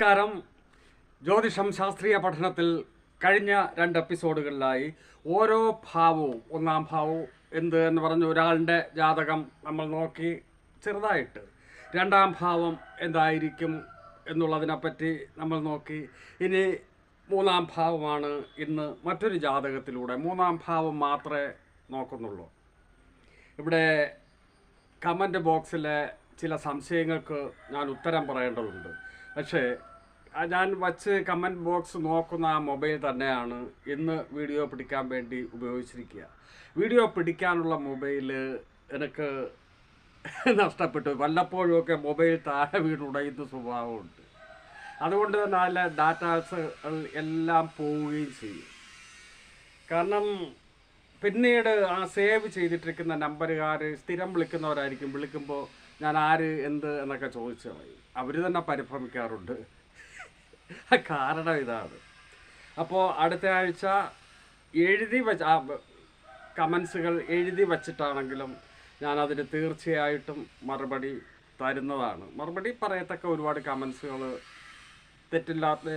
നമസ്കാരം. ജ്യോതിഷം ശാസ്ത്രീയ പഠനത്തിൽ കഴിഞ്ഞ രണ്ട് എപ്പിസോഡുകളിലായി ഓരോ ഭാവവും ഒന്നാം ഭാവവും എന്ത് എന്ന് പറഞ്ഞ ഒരാളുടെ ജാതകം നമ്മൾ നോക്കി ചെറുതായിട്ട്. രണ്ടാം ഭാവം എന്തായിരിക്കും എന്നുള്ളതിനെപ്പറ്റി നമ്മൾ നോക്കി. ഇനി മൂന്നാം ഭാവമാണ് ഇന്ന് മറ്റൊരു ജാതകത്തിലൂടെ. മൂന്നാം ഭാവം മാത്രമേ നോക്കുന്നുള്ളൂ. ഇവിടെ കമന്റ് ബോക്സിലെ ചില സംശയങ്ങൾക്ക് ഞാൻ ഉത്തരം പറയേണ്ടതുണ്ട്. പക്ഷേ ഞാൻ വച്ച് കമന്റ് ബോക്സ് നോക്കുന്ന ആ മൊബൈൽ തന്നെയാണ് ഇന്ന് വീഡിയോ പിടിക്കാൻ വേണ്ടി ഉപയോഗിച്ചിരിക്കുക. വീഡിയോ പിടിക്കാനുള്ള മൊബൈൽ എനിക്ക് നഷ്ടപ്പെട്ടു. വല്ലപ്പോഴുമൊക്കെ മൊബൈൽ താഴെ വീണുടയുന്ന സ്വഭാവമുണ്ട്. അതുകൊണ്ട് തന്നെ അതിലെ ഡാറ്റാസ് എല്ലാം പോവുകയും ചെയ്യും. കാരണം പിന്നീട് ആ സേവ് ചെയ്തിട്ടിരിക്കുന്ന നമ്പറുകാർ സ്ഥിരം വിളിക്കുന്നവരായിരിക്കും. വിളിക്കുമ്പോൾ ഞാൻ ആര് എന്ത് എന്നൊക്കെ ചോദിച്ചു അവർ തന്നെ പരിഭ്രമിക്കാറുണ്ട്. കാരണം ഇതാണ്. അപ്പോൾ അടുത്ത ആഴ്ച എഴുതി വച്ച കമൻസുകൾ എഴുതി വച്ചിട്ടാണെങ്കിലും ഞാനതിന് തീർച്ചയായിട്ടും മറുപടി തരുന്നതാണ്. മറുപടി പറയത്തക്ക ഒരുപാട് കമൻസുകൾ തെറ്റില്ലാത്ത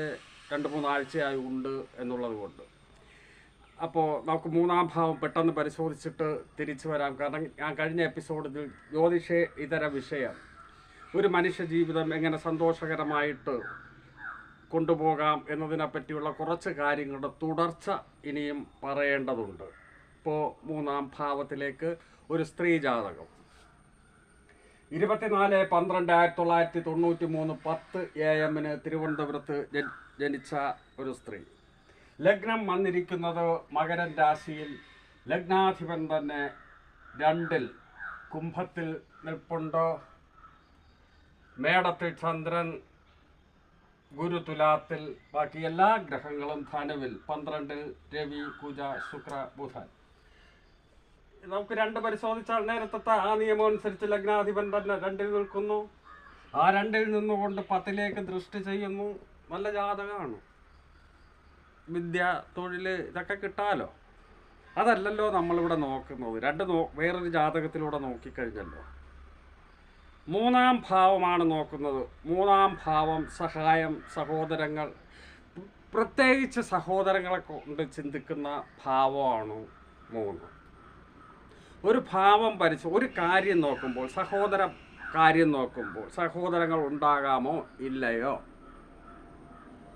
രണ്ട് മൂന്നാഴ്ചയായി ഉണ്ട് എന്നുള്ളത് കൊണ്ട്. അപ്പോൾ നമുക്ക് മൂന്നാം ഭാവം പെട്ടെന്ന് പരിശോധിച്ചിട്ട് തിരിച്ചു വരാം. കാരണം ഞാൻ കഴിഞ്ഞ എപ്പിസോഡിൽ ജ്യോതിഷ ഇതര വിഷയം. ഒരു മനുഷ്യ ജീവിതം എങ്ങനെ സന്തോഷകരമായിട്ട് കൊണ്ടുപോകാം എന്നതിനെ പറ്റിയുള്ള കുറച്ച് കാര്യങ്ങളുടെ തുടർച്ച ഇനിയും പറയേണ്ടതുണ്ട്. ഇപ്പോൾ മൂന്നാം ഭാവത്തിലേക്ക് ഒരു സ്ത്രീ ജാതകം. ഇരുപത്തിനാല് പന്ത്രണ്ട് ആയിരത്തി തൊള്ളായിരത്തി തൊണ്ണൂറ്റി മൂന്ന് പത്ത് എ എമ്മിന് തിരുവനന്തപുരത്ത് ജനിച്ച ഒരു സ്ത്രീ. ലഗ്നം വന്നിരിക്കുന്നത് മകരൻ രാശിയിൽ ലഗ്നാധിപൻ തന്നെ രണ്ടിൽ കുംഭത്തിൽ നിൽപ്പുണ്ട്. മേടത്തിൽ ചന്ദ്രൻ ഗുരു തുലാത്തിൽ ബാക്കി എല്ലാ ഗ്രഹങ്ങളും ധനുവിൽ. പന്ത്രണ്ടിൽ രവി കുജ ശുക്ര ബുധൻ. നമുക്ക് രണ്ട് പരിശോധിച്ചാൽ നേരത്തെ ആ നിയമം അനുസരിച്ച് ലഗ്നാധിപൻ തന്നെ രണ്ടിൽ നിൽക്കുന്നു. ആ രണ്ടിൽ നിന്നുകൊണ്ട് പത്തിലേക്ക് ദൃഷ്ടി ചെയ്യുന്നു. നല്ല ജാതകമാണ്. വിദ്യ തൊഴിൽ ഇതൊക്കെ കിട്ടാലോ? അതല്ലല്ലോ നമ്മളിവിടെ നോക്കുന്നത്. രണ്ട് നോ വേറൊരു ജാതകത്തിലൂടെ നോക്കിക്കഴിഞ്ഞല്ലോ. മൂന്നാം ഭാവമാണ് നോക്കുന്നത്. മൂന്നാം ഭാവം സഹായം സഹോദരങ്ങൾ. പ്രത്യേകിച്ച് സഹോദരങ്ങളെ കൊണ്ട് ചിന്തിക്കുന്ന ഭാവമാണ് മൂന്ന്. ഒരു ഭാവം പരിശോ ഒരു കാര്യം നോക്കുമ്പോൾ സഹോദര കാര്യം നോക്കുമ്പോൾ സഹോദരങ്ങൾ ഉണ്ടാകാമോ ഇല്ലയോ?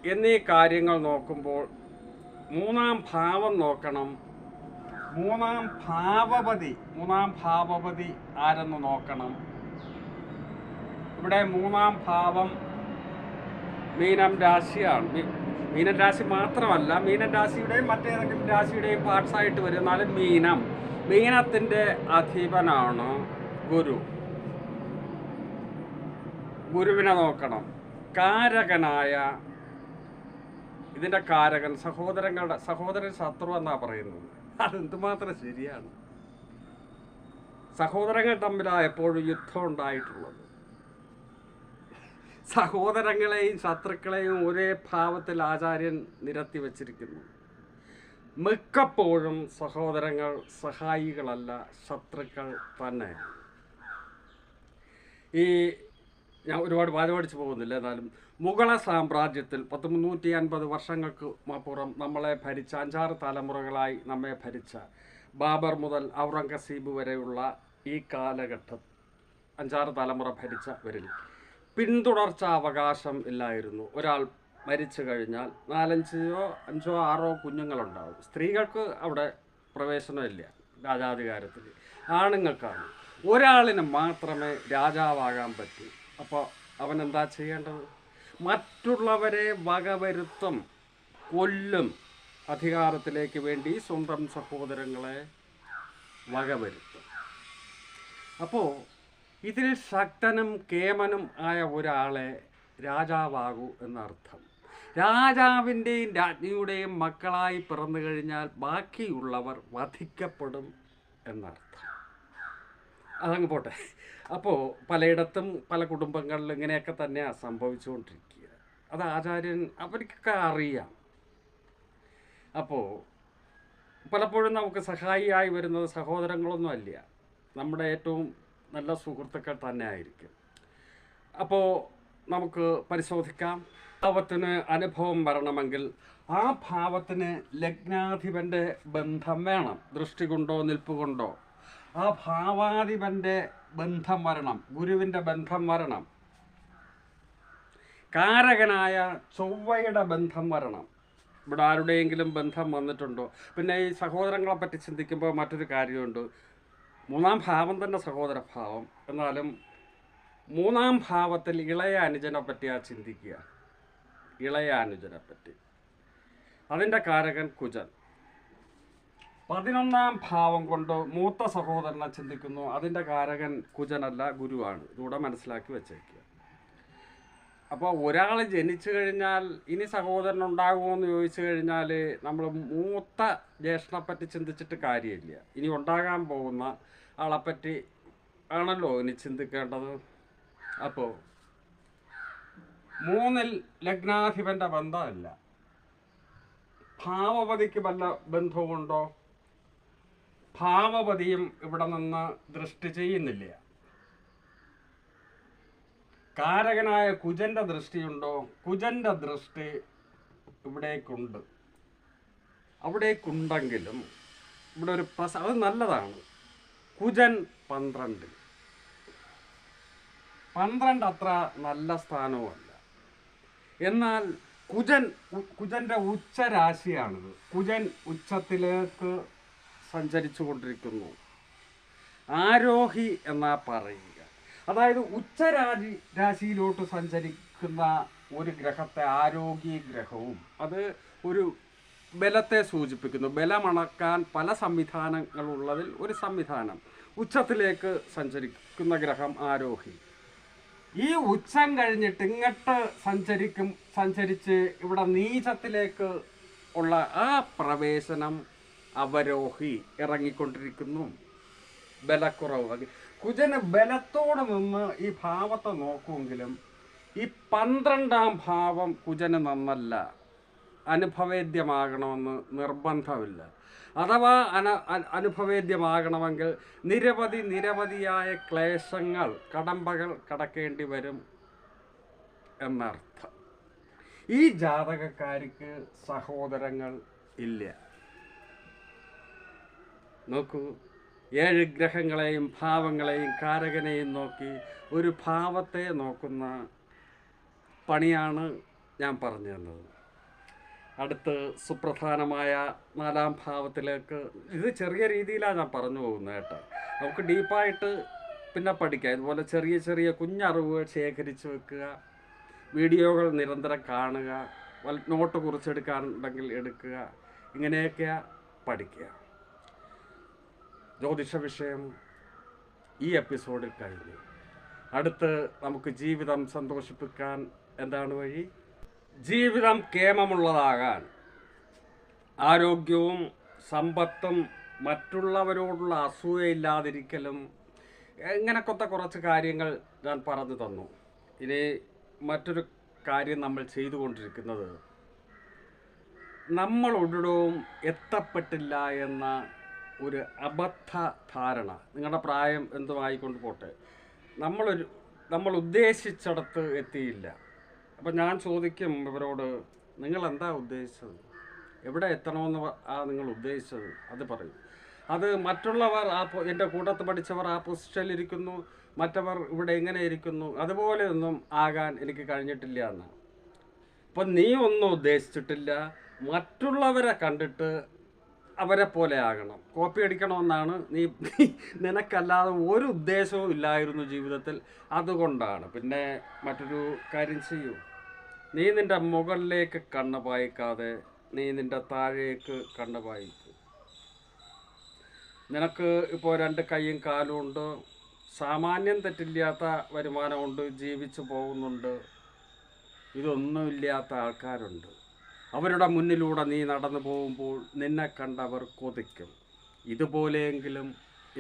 എന്നീ കാര്യങ്ങൾ നോക്കുമ്പോൾ മൂന്നാം ഭാവം നോക്കണം. മൂന്നാം ഭാവപതി മൂന്നാം ഭാവപതി ആരെന്ന് നോക്കണം. ഇവിടെ മൂന്നാം ഭാവം മീനം രാശിയാണ്. മീനൻ മീനം രാശി മാത്രമല്ല മീനം രാശിയുടെയും മറ്റേതെങ്കിലും രാശിയുടെയും പാർട്സായിട്ട് വരും മീനം. മീനത്തിന്റെ അധീപനാണ് ഗുരു. ഗുരുവിനെ നോക്കണം. കാരകനായ ഇതിന്റെ കാരകൻ സഹോദരങ്ങളുടെ സഹോദരൻ ശത്രു എന്നാണ് പറയുന്നത്. അതെന്തുമാത്രം ശരിയാണ്? സഹോദരങ്ങൾ തമ്മിലാണ് എപ്പോഴും യുദ്ധം ഉണ്ടായിട്ടുള്ളത്. സഹോദരങ്ങളെയും ശത്രുക്കളെയും ഒരേ ഭാവത്തിൽ ആചാര്യൻ നിരത്തി വച്ചിരിക്കുന്നു. മിക്കപ്പോഴും സഹോദരങ്ങൾ സഹായികളല്ല ശത്രുക്കൾ തന്നെ. ഈ ഞാൻ ഒരുപാട് വാചപടിച്ച് പോകുന്നില്ല എന്നാലും മുഗള സാമ്രാജ്യത്തിൽ പത്ത് മുന്നൂറ്റി അൻപത് വർഷങ്ങൾക്ക് അപ്പുറം നമ്മളെ ഭരിച്ച അഞ്ചാറ് തലമുറകളായി നമ്മെ ഭരിച്ച ബാബർ മുതൽ ഔറംഗസീബ് വരെയുള്ള ഈ കാലഘട്ടം അഞ്ചാറ് തലമുറ ഭരിച്ചവരിൽ പിന്തുടർച്ച അവകാശം ഇല്ലായിരുന്നു. ഒരാൾ മരിച്ചു കഴിഞ്ഞാൽ നാലഞ്ചോ അഞ്ചോ ആറോ കുഞ്ഞുങ്ങളുണ്ടാവും. സ്ത്രീകൾക്ക് അവിടെ പ്രവേശനമില്ല രാജാധികാരത്തിൽ. ആണുങ്ങൾക്കാണ്. ഒരാളിന് മാത്രമേ രാജാവാകാൻ പറ്റൂ. അപ്പോൾ അവൻ എന്താ ചെയ്യേണ്ടത്? മറ്റുള്ളവരെ വകവരുത്തും കൊല്ലും അധികാരത്തിലേക്ക് വേണ്ടി സ്വന്തം സഹോദരങ്ങളെ വകവരുത്തും. അപ്പോൾ ഇതിൽ ശക്തനും കേമനും ആയ ഒരാളെ രാജാവാകൂ എന്നർത്ഥം. രാജാവിന്റെയും രാജ്ഞിയുടെയും മക്കളായി പിറന്നു കഴിഞ്ഞാൽ ബാക്കിയുള്ളവർ വധിക്കപ്പെടും എന്നർത്ഥം. അതങ്ങ് പോട്ടെ. അപ്പോൾ പലയിടത്തും പല കുടുംബങ്ങളിലും ഇങ്ങനെയൊക്കെ തന്നെയാണ് സംഭവിച്ചുകൊണ്ടിരിക്കുക. അത് ആചാര്യൻ അവർക്കൊക്കെ അറിയാം. അപ്പോൾ പലപ്പോഴും നമുക്ക് സഹായിയായി വരുന്നത് സഹോദരങ്ങളൊന്നും അല്ല നമ്മുടെ ഏറ്റവും നല്ല സുഹൃത്തുക്കൾ തന്നെ ആയിരിക്കും അപ്പോൾ നമുക്ക് പരിശോധിക്കാം. ഭാവത്തിന് അനുഭവം വരണമെങ്കിൽ ആ ഭാവത്തിന് ലഗ്നാധിപന്റെ ബന്ധം വേണം. ദൃഷ്ടി കൊണ്ടോ നിൽപ്പ് കൊണ്ടോ ആ ഭാവാധിപന്റെ ബന്ധം വരണം. ഗുരുവിന്റെ ബന്ധം വരണം. കാരകനായ ചൊവ്വയുടെ ബന്ധം വരണം. ഇവിടെ ആരുടെയെങ്കിലും ബന്ധം വന്നിട്ടുണ്ടോ? പിന്നെ ഈ സഹോദരങ്ങളെ പറ്റി ചിന്തിക്കുമ്പോൾ മറ്റൊരു കാര്യമുണ്ട്. മൂന്നാം ഭാവം തന്നെ സഹോദര ഭാവം. എന്നാലും മൂന്നാം ഭാവത്തിൽ ഇളയ അനുജനെ പറ്റിയാ ചിന്തിക്കുക. ഇളയ അനുജനെ പറ്റി. അതിന്റെ കാരകൻ കുജൻ. പതിനൊന്നാം ഭാവം കൊണ്ട് മൂത്ത സഹോദരനെ ചിന്തിക്കുന്നു. അതിന്റെ കാരകൻ കുജനല്ല ഗുരുവാണ്. ഇതുകൂടെ മനസ്സിലാക്കി വെച്ചേക്കുക. അപ്പോൾ ഒരാൾ ജനിച്ചു കഴിഞ്ഞാൽ ഇനി സഹോദരൻ ഉണ്ടാകുമോ എന്ന് ചോദിച്ചു കഴിഞ്ഞാൽ നമ്മൾ മൂത്ത ജ്യേഷ്ഠനെപ്പറ്റി ചിന്തിച്ചിട്ട് കാര്യമില്ല. ഇനി ഉണ്ടാകാൻ പോകുന്ന ആളെപ്പറ്റി ആണല്ലോ ഇനി ചിന്തിക്കേണ്ടത്. അപ്പോൾ മൂന്നിൽ ലഗ്നാധിപന്റെ ബന്ധമില്ല. ഭാവപതിക്ക് വല്ല ബന്ധവുമുണ്ടോ? ഭാവപതിയും ഇവിടെ നിന്ന് ദൃഷ്ടി ചെയ്യുന്നില്ല. കാരകനായ കുജന്റെ ദൃഷ്ടിയുണ്ടോ? കുജന്റെ ദൃഷ്ടി ഇവിടേക്കുണ്ട്. അവിടേക്കുണ്ടെങ്കിലും ഇവിടെ ഒരു പ്രസ അത് നല്ലതാണ്. കുജൻ പന്ത്രണ്ട് പന്ത്രണ്ട് അത്ര നല്ല സ്ഥാനവുമല്ല. എന്നാൽ കുജൻ കുജന്റെ ഉച്ചരാശിയാണിത്. കുജൻ ഉച്ചത്തിലേക്ക് സഞ്ചരിച്ചു കൊണ്ടിരിക്കുന്നു ആരോഹി എന്നാ പറയുക അതായത് ഉച്ചരാശി രാശിയിലോട്ട് സഞ്ചരിക്കുന്ന ഒരു ഗ്രഹത്തെ ആരോഗ്യ ഗ്രഹവും അത് ഒരു ബലത്തെ സൂചിപ്പിക്കുന്നു. ബലമണക്കാൻ പല സംവിധാനങ്ങളുള്ളതിൽ ഒരു സംവിധാനം. ഉച്ചത്തിലേക്ക് സഞ്ചരിക്കുന്ന ഗ്രഹം ആരോഹി. ഈ ഉച്ചം കഴിഞ്ഞിട്ട് ഇങ്ങോട്ട് സഞ്ചരിക്കും സഞ്ചരിച്ച് ഇവിടെ നീചത്തിലേക്ക് ഉള്ള ആ പ്രവേശനം അവരോഹി ഇറങ്ങിക്കൊണ്ടിരിക്കുന്നു. ബലക്കുറവ്. കുജന് ബലത്തോടെ നിന്ന് ഈ ഭാവത്തെ നോക്കുമെങ്കിലും ഈ പന്ത്രണ്ടാം ഭാവം കുജന് നന്നല്ല. അനുഭവേദ്യമാകണമെന്ന് നിർബന്ധമില്ല. അഥവാ അന അനുഭവേദ്യമാകണമെങ്കിൽ നിരവധി നിരവധിയായ ക്ലേശങ്ങൾ കടമ്പകൾ കടക്കേണ്ടി വരും എന്നർത്ഥം. ഈ ജാതകക്കാരിക്ക് സഹോദരങ്ങൾ ഇല്ല. നോക്കൂ. ഏഴ് ഗ്രഹങ്ങളെയും ഭാവങ്ങളെയും കാരകനെയും നോക്കി ഒരു ഭാവത്തെ നോക്കുന്ന പണിയാണ് ഞാൻ പറഞ്ഞു തന്നത്. അടുത്ത് സുപ്രധാനമായ നാലാം ഭാവത്തിലേക്ക് ഇത് ചെറിയ രീതിയിലാണ് ഞാൻ പറഞ്ഞു പോകുന്നത് കേട്ടോ. നമുക്ക് ഡീപ്പായിട്ട് പിന്നെ പഠിക്കാം. ഇതുപോലെ ചെറിയ ചെറിയ കുഞ്ഞറിവുകൾ ശേഖരിച്ച് വെക്കുക വീഡിയോകൾ നിരന്തരം കാണുക നോട്ട് കുറിച്ചെടുക്കാനുണ്ടെങ്കിൽ എടുക്കുക ഇങ്ങനെയൊക്കെയാണ് പഠിക്കുക. ജ്യോതിഷ വിഷയം ഈ എപ്പിസോഡിൽ കഴിഞ്ഞു. അടുത്ത് നമുക്ക് ജീവിതം സന്തോഷിപ്പിക്കാൻ എന്താണ് വഴി? ജീവിതം കേമമുള്ളതാകാൻ. ആരോഗ്യവും സമ്പത്തും മറ്റുള്ളവരോടുള്ള അസൂയയില്ലാതിരിക്കലും ഇങ്ങനെക്കൊത്ത കുറച്ച് കാര്യങ്ങൾ ഞാൻ പറഞ്ഞു തന്നു. ഇനി മറ്റൊരു കാര്യം നമ്മൾ ചെയ്തുകൊണ്ടിരിക്കുന്നത് നമ്മൾ ഒടുവും എത്തപ്പെട്ടില്ല എന്ന ഒരു അബദ്ധ ധാരണ നിങ്ങളുടെ പ്രായം എന്തുമായിക്കൊണ്ട് പോട്ടെ. നമ്മളൊരു നമ്മൾ ഉദ്ദേശിച്ചിടത്ത് എത്തിയില്ല. അപ്പം ഞാൻ ചോദിക്കും ഇവരോട് നിങ്ങൾ എന്താ ഉദ്ദേശിച്ചത്? എവിടെ എത്തണമെന്ന് ആ നിങ്ങൾ ഉദ്ദേശിച്ചത്? അത് പറയും. അത് മറ്റുള്ളവർ ആ എന്റെ കൂട്ടത്ത് പഠിച്ചവർ ആ പൊസിഷനിൽ ഇരിക്കുന്നു. മറ്റവർ ഇവിടെ എങ്ങനെ ഇരിക്കുന്നു. അതുപോലെ ഒന്നും ആകാൻ എനിക്ക് കഴിഞ്ഞിട്ടില്ല എന്നാണ്. അപ്പം നീ ഒന്നും ഉദ്ദേശിച്ചിട്ടില്ല. മറ്റുള്ളവരെ കണ്ടിട്ട് അവരെ പോലെ ആകണം. കോപ്പി അടിക്കണമെന്നാണ് നീ നിനക്കല്ലാതെ ഒരു ഉദ്ദേശവും ഇല്ലായിരുന്നു ജീവിതത്തിൽ. അതുകൊണ്ടാണ്. പിന്നെ മറ്റൊരു കാര്യം ചെയ്യൂ. നീ നിന്റെ മുകളിലേക്ക് കണ്ണ് പായിക്കാതെ നീ നിന്റെ താഴേക്ക് കണ്ണ് പായിക്കൂ. നിനക്ക് ഇപ്പോൾ രണ്ട് കൈയും കാലും ഉണ്ട്. സാമാന്യം തെറ്റില്ലാത്ത വരുമാനമുണ്ട്. ജീവിച്ചു പോകുന്നുണ്ട്. ഇതൊന്നുമില്ലാത്ത ആൾക്കാരുണ്ട്. അവരുടെ മുന്നിലൂടെ നീ നടന്നു പോകുമ്പോൾ നിന്നെ കണ്ടവർ കൊതിക്കും. ഇതുപോലെയെങ്കിലും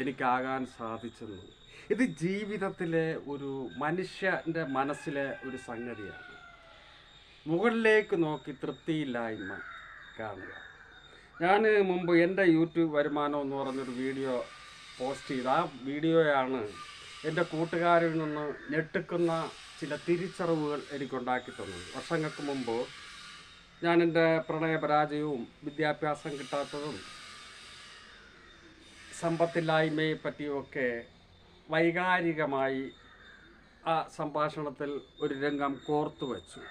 എനിക്കാകാൻ സാധിച്ചെന്ന്. ഇത് ജീവിതത്തിലെ ഒരു മനുഷ്യന്റെ മനസ്സിലെ ഒരു സംഗതിയാണ്. മുകളിലേക്ക് നോക്കി തൃപ്തിയില്ലായ്മ കാണുക. ഞാൻ മുമ്പ് എന്റെ യൂട്യൂബ് വരുമാനം എന്ന് പറഞ്ഞൊരു വീഡിയോ പോസ്റ്റ് ചെയ്ത്. ആ വീഡിയോയാണ് എന്റെ കൂട്ടുകാരിൽ നിന്ന് ഞെട്ടിക്കുന്ന ചില തിരിച്ചറിവുകൾ എനിക്കുണ്ടാക്കി തന്നത്. വർഷങ്ങൾക്ക് മുമ്പ് ഞാൻ എന്റെ പ്രണയപരാജയവും വിദ്യാഭ്യാസം കിട്ടാത്തതും സമ്പത്തില്ലായ്മയെ പറ്റിയുമൊക്കെ വൈകാരികമായി ആ സംഭാഷണത്തിൽ ഒരു രംഗം കോർത്തു വച്ചു.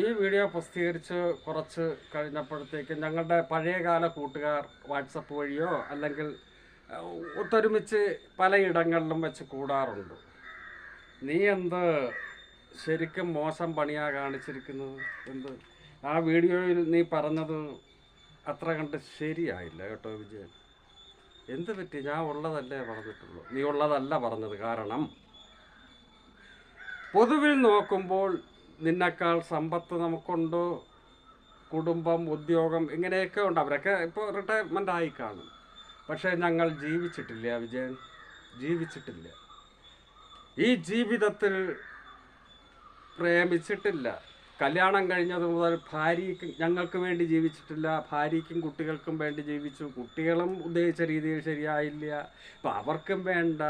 ഈ വീഡിയോ പ്രസിദ്ധീകരിച്ച് കുറച്ച് കഴിഞ്ഞപ്പോഴത്തേക്ക് ഞങ്ങളുടെ പഴയകാല കൂട്ടുകാർ വാട്സപ്പ് വഴിയോ അല്ലെങ്കിൽ ഒത്തൊരുമിച്ച് പലയിടങ്ങളിലും വെച്ച് കൂടാറുണ്ട്. നീ എന്ത് ശരിക്കും മോശം പണിയാണ് കാണിച്ചിരിക്കുന്നത് എന്ത്? ആ വീഡിയോയിൽ നീ പറഞ്ഞത് അത്ര കണ്ട് ശരിയായില്ല കേട്ടോ വിജയൻ. എന്ത് പറ്റി? ഞാൻ ഉള്ളതല്ലേ പറഞ്ഞിട്ടുള്ളൂ. നീ ഉള്ളതല്ല പറഞ്ഞത് കാരണം പൊതുവിൽ നോക്കുമ്പോൾ നിന്നേക്കാൾ സമ്പത്ത് നമുക്കുണ്ട് കുടുംബം ഉദ്യോഗം ഇങ്ങനെയൊക്കെ ഉണ്ട്. അവരൊക്കെ ഇപ്പോൾ റിട്ടയർമെന്റ് ആയി കാണും. പക്ഷേ ഞങ്ങൾ ജീവിച്ചിട്ടില്ല വിജയൻ. ജീവിച്ചിട്ടില്ല. ഈ ജീവിതത്തിൽ പ്രേമിച്ചിട്ടില്ല. കല്യാണം കഴിഞ്ഞത് മുതൽ ഭാര്യയ്ക്ക് ഞങ്ങൾക്ക് വേണ്ടി ജീവിച്ചിട്ടില്ല. ഭാര്യയ്ക്കും കുട്ടികൾക്കും വേണ്ടി ജീവിച്ചു. കുട്ടികളും ഉദ്ദേശിച്ച രീതിയിൽ ശരിയായില്ല. അപ്പം അവർക്കും വേണ്ട.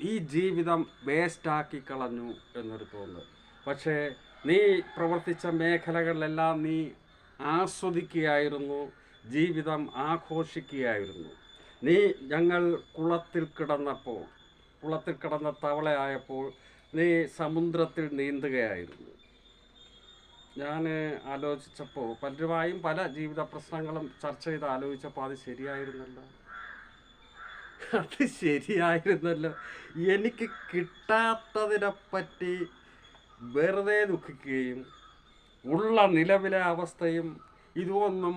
ഈ ജീവിതം വേസ്റ്റാക്കി കളഞ്ഞു എന്നൊരു തോന്നൽ. പക്ഷേ നീ പ്രവർത്തിച്ച മേഖലകളിലെല്ലാം നീ ആസ്വദിക്കുകയായിരുന്നു. ജീവിതം ആഘോഷിക്കുകയായിരുന്നു. നീ ഞങ്ങൾ കുളത്തിൽ കിടന്നപ്പോൾ കുളത്തിൽ കിടന്ന തവളയായപ്പോൾ നീ സമുദ്രത്തിൽ നീന്തുകയായിരുന്നു. ഞാൻ ആലോചിച്ചപ്പോൾ പലരുമായും പല ജീവിത പ്രശ്നങ്ങളും ചർച്ച ചെയ്ത് ആലോചിച്ചപ്പോൾ അത് ശരിയായിരുന്നല്ലോ. അത് ശരിയായിരുന്നല്ലോ. എനിക്ക് കിട്ടാത്തതിനെപ്പറ്റി വെറുതെ ദുഃഖിക്കുകയും ഉള്ള നിലവിലെ അവസ്ഥയും ഇതൊന്നും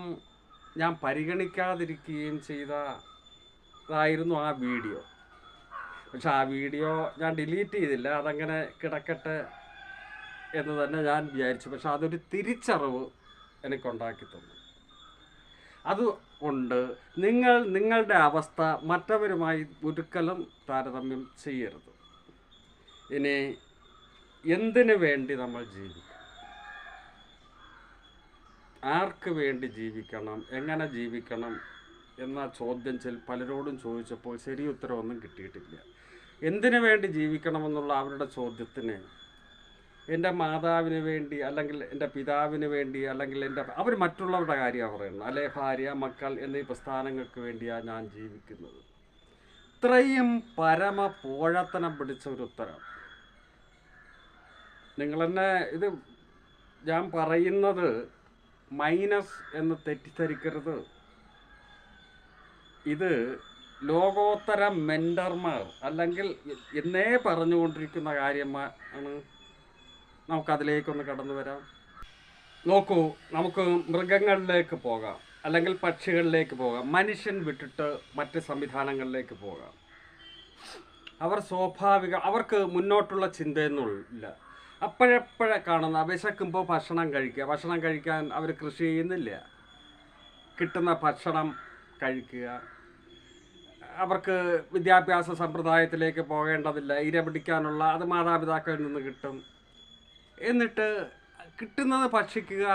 ഞാൻ പരിഗണിക്കാതിരിക്കുകയും ചെയ്തതായിരുന്നു ആ വീഡിയോ. പക്ഷെ ആ വീഡിയോ ഞാൻ ഡിലീറ്റ് ചെയ്തില്ല. അതങ്ങനെ കിടക്കട്ടെ എന്ന് തന്നെ ഞാൻ വിചാരിച്ചു. പക്ഷെ അതൊരു തിരിച്ചറിവ് എനിക്കുണ്ടാക്കി തന്നു. അത് ഉണ്ട്. നിങ്ങൾ നിങ്ങളുടെ അവസ്ഥ മറ്റവരുമായി ഒരിക്കലും താരതമ്യം ചെയ്യരുത്. ഇനി എന്തിനു വേണ്ടി നമ്മൾ ജീവിക്കണം? ആർക്ക് വേണ്ടി ജീവിക്കണം? എങ്ങനെ ജീവിക്കണം? എന്ന ചോദ്യം ചെൽ പലരോടും ചോദിച്ചപ്പോൾ ശരി ഉത്തരവൊന്നും കിട്ടിയിട്ടില്ല. എന്തിനു വേണ്ടി ജീവിക്കണമെന്നുള്ള അവരുടെ ചോദ്യത്തിന് എന്റെ മാതാവിന് വേണ്ടി അല്ലെങ്കിൽ എന്റെ പിതാവിന് വേണ്ടി അല്ലെങ്കിൽ എന്റെ അവർ മറ്റുള്ളവരുടെ കാര്യമാണ് പറയുന്നത്. അല്ലെ ഭാര്യ മക്കൾ എന്നീ പ്രസ്ഥാനങ്ങൾക്ക് വേണ്ടിയാണ് ഞാൻ ജീവിക്കുന്നത്. ഇത്രയും പരമ പോഴത്തനം പിടിച്ച ഒരു ഉത്തരം. നിങ്ങൾ തന്നെ ഇത് ഞാൻ പറയുന്നത് മൈനസ് എന്ന് തെറ്റിദ്ധരിക്കരുത്. ഇത് ലോകോത്തര മെന്റർമാർ അല്ലെങ്കിൽ എന്നേ പറഞ്ഞുകൊണ്ടിരിക്കുന്ന കാര്യമാണ് നമുക്കതിലേക്കൊന്ന് കടന്നു വരാം. നോക്കൂ നമുക്ക് മൃഗങ്ങളിലേക്ക് പോകാം അല്ലെങ്കിൽ പക്ഷികളിലേക്ക് പോകാം മനുഷ്യൻ വിട്ടിട്ട് മറ്റ് സംവിധാനങ്ങളിലേക്ക് പോകാം. അവർ സ്വാഭാവിക അവർക്ക് മുന്നോട്ടുള്ള ചിന്തയൊന്നുമില്ല. അപ്പോഴെപ്പോഴെ കാണുന്ന വിശക്കുമ്പോൾ ഭക്ഷണം കഴിക്കുക. ഭക്ഷണം കഴിക്കാൻ അവർ കൃഷി ചെയ്യുന്നില്ല. കിട്ടുന്ന ഭക്ഷണം കഴിക്കുക. അവർക്ക് വിദ്യാഭ്യാസ സമ്പ്രദായത്തിലേക്ക് പോകേണ്ടതില്ല ഇര പിടിക്കാനുള്ള അത് മാതാപിതാക്കളിൽ നിന്ന് കിട്ടും. എന്നിട്ട് കിട്ടുന്നത് ഭക്ഷിക്കുക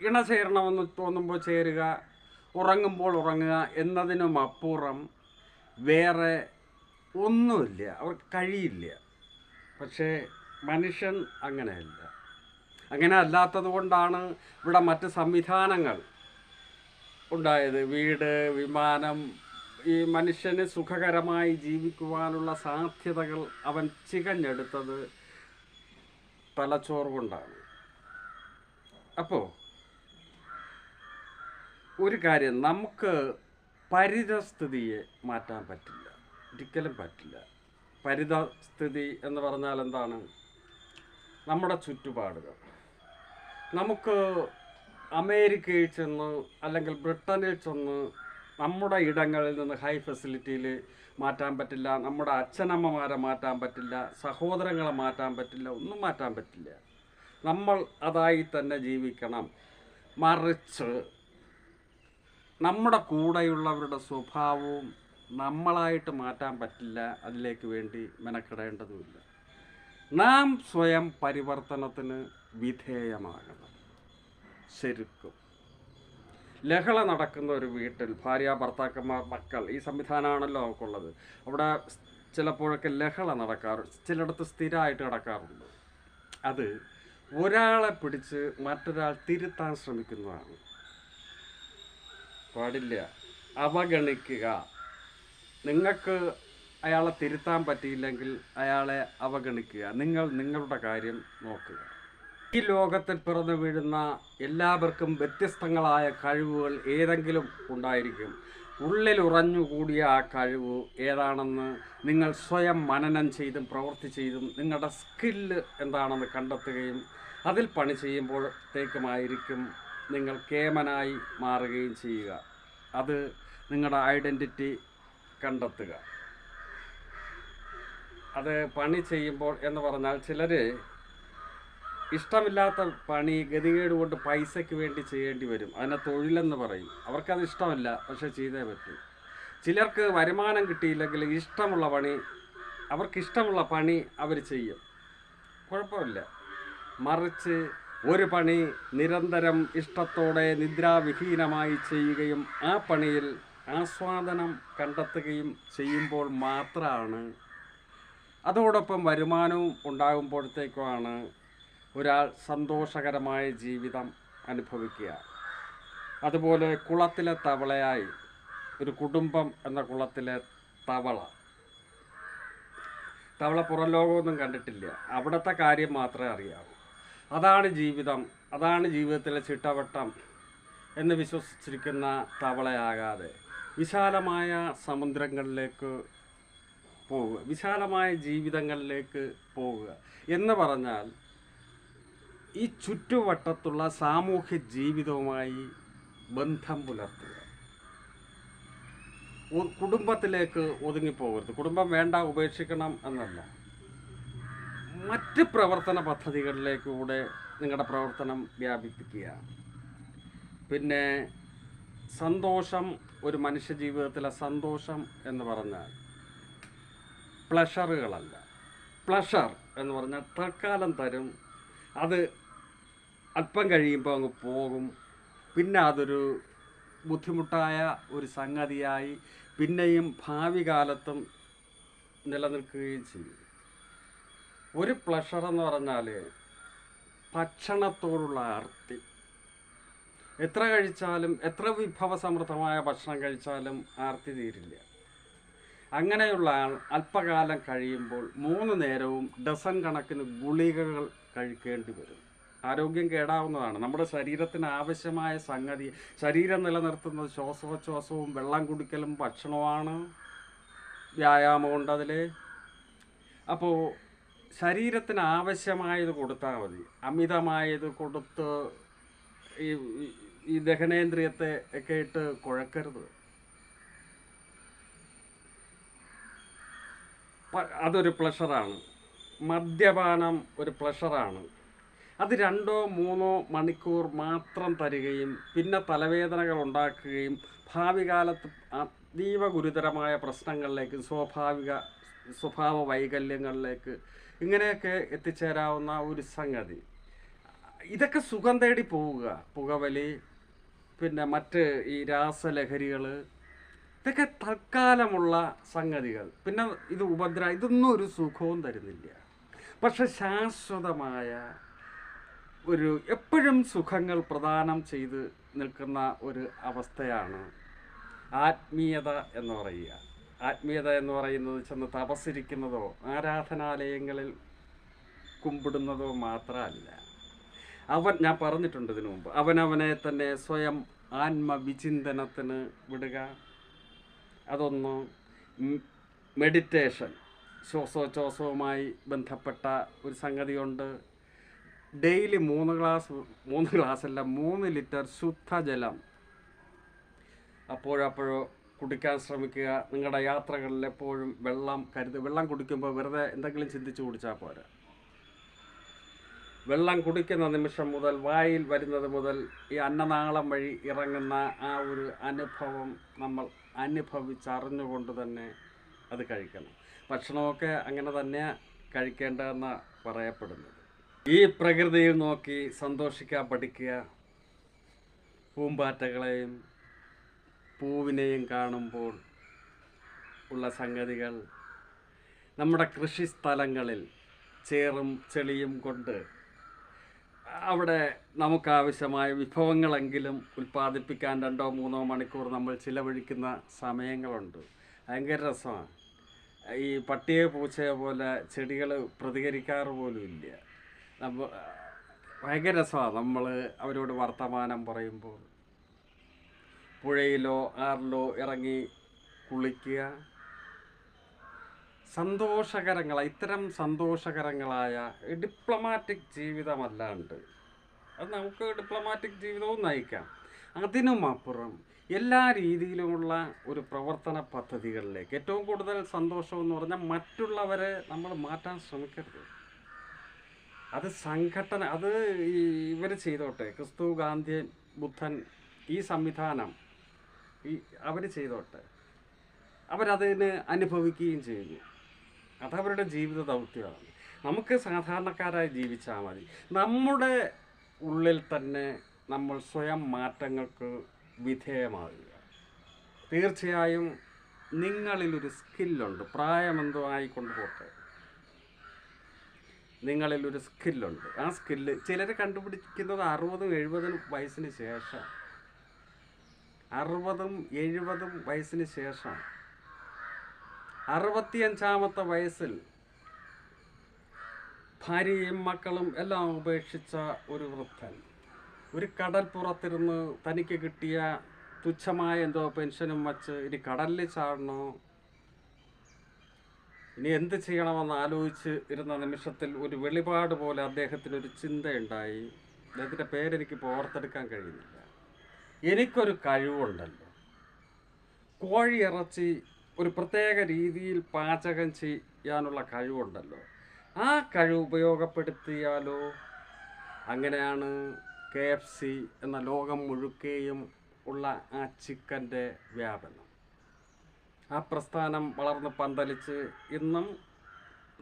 ഇണ ചേരണമെന്ന് തോന്നുമ്പോൾ ചേരുക ഉറങ്ങുമ്പോൾ ഉറങ്ങുക എന്നതിനും അപ്പുറം വേറെ ഒന്നുമില്ല അവർക്ക് കഴിയില്ല. പക്ഷേ മനുഷ്യൻ അങ്ങനെയല്ല. അങ്ങനെ അല്ലാത്തത് കൊണ്ടാണ് ഇവിടെ മറ്റ് സംവിധാനങ്ങൾ ഉണ്ടായത്. വീട് വിമാനം ഈ മനുഷ്യന് സുഖകരമായി ജീവിക്കുവാനുള്ള സാധ്യതകൾ അവൻ ചികഞ്ഞെടുത്തത് തലച്ചോറ് കൊണ്ടാണ്. അപ്പോൾ ഒരു കാര്യം നമുക്ക് പരിതസ്ഥിതിയെ മാറ്റാൻ പറ്റില്ല. ഒരിക്കലും പറ്റില്ല. പരിതസ്ഥിതി എന്ന് പറഞ്ഞാൽ എന്താണ്? നമ്മുടെ ചുറ്റുപാടുകൾ. നമുക്ക് അമേരിക്കയിൽ ചെന്ന് അല്ലെങ്കിൽ ബ്രിട്ടനിൽ ചെന്ന് നമ്മുടെ ഇടങ്ങളിൽ നിന്ന് ഹൈ ഫെസിലിറ്റിയിൽ മാറ്റാൻ പറ്റില്ല നമ്മുടെ അച്ഛനമ്മമാരെ മാറ്റാൻ പറ്റില്ല സഹോദരങ്ങളെ മാറ്റാൻ പറ്റില്ല ഒന്നും മാറ്റാൻ പറ്റില്ല. നമ്മൾ അതായി തന്നെ ജീവിക്കണം. മറിച്ച് നമ്മുടെ കൂടെയുള്ളവരുടെ സ്വഭാവവും നമ്മളായിട്ട് മാറ്റാൻ പറ്റില്ല അതിലേക്ക് വേണ്ടി മെനക്കെടേണ്ടതുമില്ല. നാം സ്വയം പരിവർത്തനത്തിന് വിധേയമാകണം. ശരിക്കും. ലഹള നടക്കുന്ന ഒരു വീട്ടിൽ ഭാര്യ ഭർത്താക്കന്മാർ മക്കൾ ഈ സംവിധാനമാണല്ലോ നമുക്കുള്ളത്. അവിടെ ചിലപ്പോഴൊക്കെ ലഹള നടക്കാറ് ചിലയിടത്ത് സ്ഥിരമായിട്ട് നടക്കാറുണ്ട്. അത് ഒരാളെ പിടിച്ച് മറ്റൊരാൾ തിരുത്താൻ ശ്രമിക്കുന്നതാണ്. പാടില്ല. അവഗണിക്കുക. നിങ്ങൾക്ക് അയാളെ തിരുത്താൻ പറ്റിയില്ലെങ്കിൽ അയാളെ അവഗണിക്കുക. നിങ്ങൾ നിങ്ങളുടെ കാര്യം നോക്കുക. ഈ ലോകത്തിൽ പിറന്നു വീഴുന്ന എല്ലാവർക്കും വ്യത്യസ്തങ്ങളായ കഴിവുകൾ ഏതെങ്കിലും ഉണ്ടായിരിക്കും. ഉള്ളിൽ ഉറഞ്ഞുകൂടിയ ആ കഴിവ് ഏതാണെന്ന് നിങ്ങൾ സ്വയം മനനം ചെയ്തും പ്രവൃത്തി ചെയ്തും നിങ്ങളുടെ സ്കില്ല് എന്താണെന്ന് കണ്ടെത്തുകയും അതിൽ പണി ചെയ്യുമ്പോഴത്തേക്കുമായിരിക്കും നിങ്ങൾ കേമനായി മാറുകയും ചെയ്യുക. അത് നിങ്ങളുടെ ഐഡന്റിറ്റി കണ്ടെത്തുക. അത് പണി ചെയ്യുമ്പോൾ എന്ന് പറഞ്ഞാൽ ചിലർ ഇഷ്ടമില്ലാത്ത പണി ഗതികേട് കൊണ്ട് പൈസയ്ക്ക് വേണ്ടി ചെയ്യേണ്ടി വരും. അതിനെ തൊഴിലെന്ന് പറയും. അവർക്കത് ഇഷ്ടമല്ല പക്ഷെ ചെയ്തേ പറ്റൂ. ചിലർക്ക് വരുമാനം കിട്ടിയില്ലെങ്കിൽ ഇഷ്ടമുള്ള പണി അവർക്കിഷ്ടമുള്ള പണി അവർ ചെയ്യും. കുഴപ്പമില്ല. മറിച്ച് ഒരു പണി നിരന്തരം ഇഷ്ടത്തോടെ നിദ്രാവിഹീനമായി ചെയ്യുകയും ആ പണിയിൽ ആസ്വാദനം കണ്ടെത്തുകയും ചെയ്യുമ്പോൾ മാത്രമാണ് അതോടൊപ്പം വരുമാനവും ഉണ്ടാകുമ്പോഴത്തേക്കുമാണ് ഒരാൾ സന്തോഷകരമായ ജീവിതം അനുഭവിക്കുക. അതുപോലെ കുളത്തിലെ തവളയായി ഒരു കുടുംബം എന്ന കുളത്തിലെ തവള. തവള പുറം ലോകമൊന്നും കണ്ടിട്ടില്ല. അവിടുത്തെ കാര്യം മാത്രമേ അറിയാവൂ. അതാണ് ജീവിതം അതാണ് ജീവിതത്തിലെ ചിട്ടവട്ടം എന്ന് വിശ്വസിച്ചിരിക്കുന്ന തവളയാകാതെ വിശാലമായ സമുദ്രങ്ങളിലേക്ക് പോവുക വിശാലമായ ജീവിതങ്ങളിലേക്ക് പോവുക എന്ന് പറഞ്ഞാൽ ഈ ചുറ്റുവട്ടത്തുള്ള സാമൂഹ്യ ജീവിതവുമായി ബന്ധം പുലർത്തുക. കുടുംബത്തിലേക്ക് ഒതുങ്ങിപ്പോകരുത്. കുടുംബം വേണ്ട ഉപേക്ഷിക്കണം എന്നല്ല. മറ്റ് പ്രവർത്തന പദ്ധതികളിലേക്കൂടെ നിങ്ങളുടെ പ്രവർത്തനം വ്യാപിപ്പിക്കുക. പിന്നെ സന്തോഷം ഒരു മനുഷ്യ ജീവിതത്തിലെ സന്തോഷം എന്ന് പറഞ്ഞാൽ പ്ലഷറുകളല്ല പ്ലഷർ എന്ന് പറഞ്ഞാൽ തൽക്കാലം തരും. അത് അല്പം കഴിയുമ്പോൾ അങ്ങ് പോകും. പിന്നെ അതൊരു ബുദ്ധിമുട്ടായ ഒരു സംഗതിയായി പിന്നെയും ഭാവി കാലത്തും നിലനിൽക്കുകയും ചെയ്യും. ഒരു പ്ലഷർ എന്ന് പറഞ്ഞാൽ ഭക്ഷണത്തോടുള്ള ആർത്തി. എത്ര കഴിച്ചാലും എത്ര വിഭവസമൃദ്ധമായ ഭക്ഷണം കഴിച്ചാലും ആർത്തി തീരില്ല. അങ്ങനെയുള്ള ആൾ അല്പകാലം കഴിയുമ്പോൾ മൂന്ന് നേരവും ഡസൻ കണക്കിന് ഗുളികകൾ കഴിക്കേണ്ടി വരും. ആരോഗ്യം കേടാവുന്നതാണ്. നമ്മുടെ ശരീരത്തിന് ആവശ്യമായ സംഗതി ശരീരം നിലനിർത്തുന്നത് ശ്വാസോച്ഛ്വാസവും വെള്ളം കുടിക്കലും ഭക്ഷണവുമാണ് വ്യായാമമുണ്ട് അതിൽ അപ്പോൾ ശരീരത്തിന് ആവശ്യമായത് കൊടുത്താൽ മതി. അമിതമായത് കൊടുത്ത് ഈ- ഈ ദഹനേന്ദ്രിയത്തെ ഒക്കെ ഇട്ട് കുഴക്കരുത്. അതൊരു പ്ലഷറാണ് മദ്യപാനം ഒരു പ്ലഷറാണ് അത് രണ്ടോ മൂന്നോ മണിക്കൂർ മാത്രം തരികയും പിന്നെ തലവേദനകൾ ഉണ്ടാക്കുകയും ഭാവി കാലത്ത് അതീവ ഗുരുതരമായ പ്രശ്നങ്ങളിലേക്ക് സ്വാഭാവിക സ്വഭാവ വൈകല്യങ്ങളിലേക്ക് ഇങ്ങനെയൊക്കെ എത്തിച്ചേരാവുന്ന ഒരു സംഗതി. ഇതൊക്കെ സുഖം തേടി പോവുക. പുകവലി പിന്നെ മറ്റ് ഈ രാസലഹരികൾ ഇതൊക്കെ തൽക്കാലമുള്ള സംഗതികൾ. പിന്നെ ഇത് ഉപദ്ര ഇതൊന്നും ഒരു സുഖവും തരുന്നില്ല. പക്ഷെ ശാശ്വതമായ ഒരു എപ്പോഴും സുഖങ്ങൾ പ്രദാനം ചെയ്ത് നിൽക്കുന്ന ഒരു അവസ്ഥയാണ് ആത്മീയത എന്ന് പറയുക. ആത്മീയത എന്ന് പറയുന്നത് ചെന്ന് തപസ്സിരിക്കുന്നതോ ആരാധനാലയങ്ങളിൽ കുമ്പിടുന്നതോ മാത്രമല്ല. അവൻ ഞാൻ പറഞ്ഞിട്ടുണ്ട് ഇതിനു മുമ്പ് അവനവനെ തന്നെ സ്വയം ആത്മവിചിന്തനത്തിന് വിടുക. അതൊന്ന് മെഡിറ്റേഷൻ ശ്വാസോച്ഛ്വാസവുമായി ബന്ധപ്പെട്ട ഒരു സംഗതിയുണ്ട്. ഡെയിലി മൂന്ന് ഗ്ലാസ് മൂന്ന് ഗ്ലാസ് അല്ല മൂന്ന് ലിറ്റർ ശുദ്ധജലം. അപ്പോഴപ്പോഴോ കുടിക്കാൻ ശ്രമിക്കുക. നിങ്ങളുടെ യാത്രകളിൽ എപ്പോഴും വെള്ളം കരുത്. വെള്ളം കുടിക്കുമ്പോൾ വെറുതെ എന്തെങ്കിലും ചിന്തിച്ച് കുടിച്ചാൽ പോരാ. വെള്ളം കുടിക്കുന്ന നിമിഷം മുതൽ വായിൽ വരുന്നത് മുതൽ ഈ അന്നനാളം വഴി ഇറങ്ങുന്ന ആ ഒരു അനുഭവം നമ്മൾ അനുഭവിച്ചറിഞ്ഞുകൊണ്ട് തന്നെ അത് കഴിക്കണം. ഭക്ഷണമൊക്കെ അങ്ങനെ തന്നെ കഴിക്കേണ്ടതെന്ന് പറയപ്പെടുന്നത്. ഈ പ്രകൃതിയിൽ നോക്കി സന്തോഷിക്കാൻ പഠിക്കുക. പൂമ്പാറ്റകളെയും പൂവിനെയും കാണുമ്പോൾ ഉള്ള സംഗതികൾ നമ്മുടെ കൃഷി സ്ഥലങ്ങളിൽ ചേറും ചെളിയും കൊണ്ട് അവിടെ നമുക്കാവശ്യമായ വിഭവങ്ങളെങ്കിലും ഉൽപ്പാദിപ്പിക്കാൻ രണ്ടോ മൂന്നോ മണിക്കൂർ നമ്മൾ ചിലവഴിക്കുന്ന സമയങ്ങളുണ്ട്. ഭയങ്കര രസമാണ്. ഈ പട്ടിയെ പൂച്ചയെ പോലെ ചെടികൾ പ്രതികരിക്കാറ് പോലും ഇല്ല. നമ്മ ഭയങ്കര രസമാണ് നമ്മൾ അവരോട് വർത്തമാനം പറയുമ്പോൾ പുഴയിലോ ആറിലോ ഇറങ്ങി കുളിക്കുക. സന്തോഷകരങ്ങളായ ഇത്തരം സന്തോഷകരങ്ങളായ ഡിപ്ലോമാറ്റിക് ജീവിതമല്ലാണ്ട്. അത് നമുക്ക് ഡിപ്ലോമാറ്റിക് ജീവിതവും നയിക്കാം. അതിനുമപ്പുറം എല്ലാ രീതിയിലുമുള്ള ഒരു പ്രവർത്തന പദ്ധതികളിലേക്ക് ഏറ്റവും കൂടുതൽ സന്തോഷം എന്ന് പറഞ്ഞാൽ മറ്റുള്ളവരെ നമ്മൾ മാറ്റാൻ ശ്രമിക്കരുത്. അത് സംഘടന അത് ഇവർ ചെയ്തോട്ടെ ക്രിസ്തു ഗാന്ധി ബുദ്ധൻ ഈ സംവിധാനം ഈ അവർ ചെയ്തോട്ടെ. അവരതിന് അനുഭവിക്കുകയും ചെയ്യുന്നു. അതവരുടെ ജീവിത ദൗത്യമാണ്. നമുക്ക് സാധാരണക്കാരായി ജീവിച്ചാൽ മതി. നമ്മുടെ ഉള്ളിൽ തന്നെ നമ്മൾ സ്വയം മാറ്റങ്ങൾക്ക് വിധേയമാകുക തീർച്ചയായും നിങ്ങളിലൊരു സ്കില്ലുണ്ട്. പ്രായമെന്തോ ആയിക്കൊണ്ട് പോട്ടെ നിങ്ങളിലൊരു സ്കില്ലുണ്ട്. ആ സ്കില്ല് ചിലരെ കണ്ടുപിടിക്കുന്നത് അറുപതും എഴുപതും വയസ്സിന് ശേഷം. അറുപതും എഴുപതും വയസ്സിന് ശേഷം. അറുപത്തിയഞ്ചാമത്തെ വയസ്സിൽ ഭാര്യയും മക്കളും എല്ലാം ഉപേക്ഷിച്ച ഒരു വൃദ്ധൻ. ഒരു കടൽപ്പുറത്തിരുന്ന് തനിക്ക് കിട്ടിയ തുച്ഛമായ എന്തോ പെൻഷനും വച്ച് ഇനി കടലിൽ ചാടണോ? ഇനി എന്ത് ചെയ്യണമെന്ന് ആലോചിച്ച് ഇരുന്ന നിമിഷത്തിൽ ഒരു വെളിപാട് പോലെ അദ്ദേഹത്തിന് ഒരു ചിന്തയുണ്ടായി. അദ്ദേഹത്തിന്റെ പേരെനിക്ക് ഇപ്പോൾ ഓർത്തെടുക്കാൻ കഴിയുന്നില്ല. എനിക്കൊരു കഴിവുണ്ടല്ലോ. കോഴി ഇറച്ചി ഒരു പ്രത്യേക രീതിയിൽ പാചകം ചെയ്യാനുള്ള കഴിവുണ്ടല്ലോ. ആ കഴിവ് ഉപയോഗപ്പെടുത്തിയാലോ? അങ്ങനെയാണ് കെ എഫ് സി എന്ന ലോകം മുഴുക്കെയും ഉള്ള ആ ചിക്കന്റെ വ്യാപനം. ആ പ്രസ്ഥാനം വളർന്ന് പന്തലിച്ച് ഇന്നും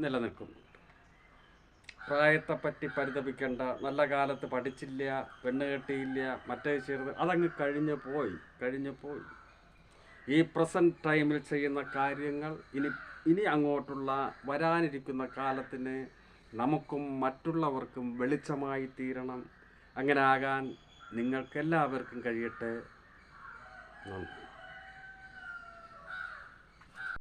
നിലനിൽക്കുന്നു പ്രായത്തെപ്പറ്റി പരിതപിക്കേണ്ട നല്ല കാലത്ത് പഠിച്ചില്ല പെണ്ണ് കെട്ടിയില്ല മറ്റേ ചേർന്ന് അതങ്ങ് കഴിഞ്ഞു പോയി കഴിഞ്ഞു പോയി. ഈ പ്രസന്റ് ടൈമിൽ ചെയ്യുന്ന കാര്യങ്ങൾ ഇനി ഇനി അങ്ങോട്ടുള്ള വരാനിരിക്കുന്ന കാലത്തിന് നമുക്കും മറ്റുള്ളവർക്കും വെളിച്ചമായി തീരണം. അങ്ങനെ ആകാൻ നിങ്ങൾക്കെല്ലാവർക്കും കഴിയട്ടെ. നന്ദി.